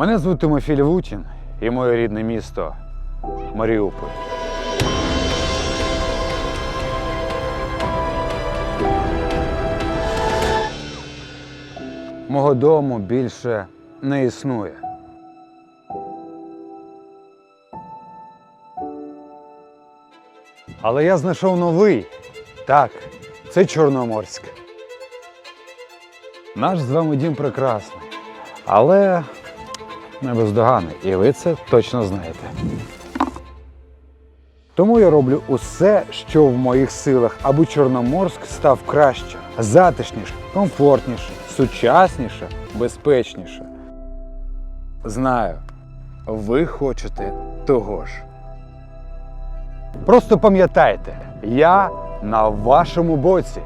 Мене звуть Тимофій Левутін і моє рідне місто Маріуполь. Мого дому більше не існує. Але я знайшов новий. Так, це Чорноморськ. Наш з вами дім прекрасний, але не бездоганний. І ви це точно знаєте. Тому я роблю усе, що в моїх силах, аби Чорноморськ став краще, затишніше, комфортніше, сучасніше, безпечніше. Знаю, ви хочете того ж. Просто пам'ятайте, я на вашому боці.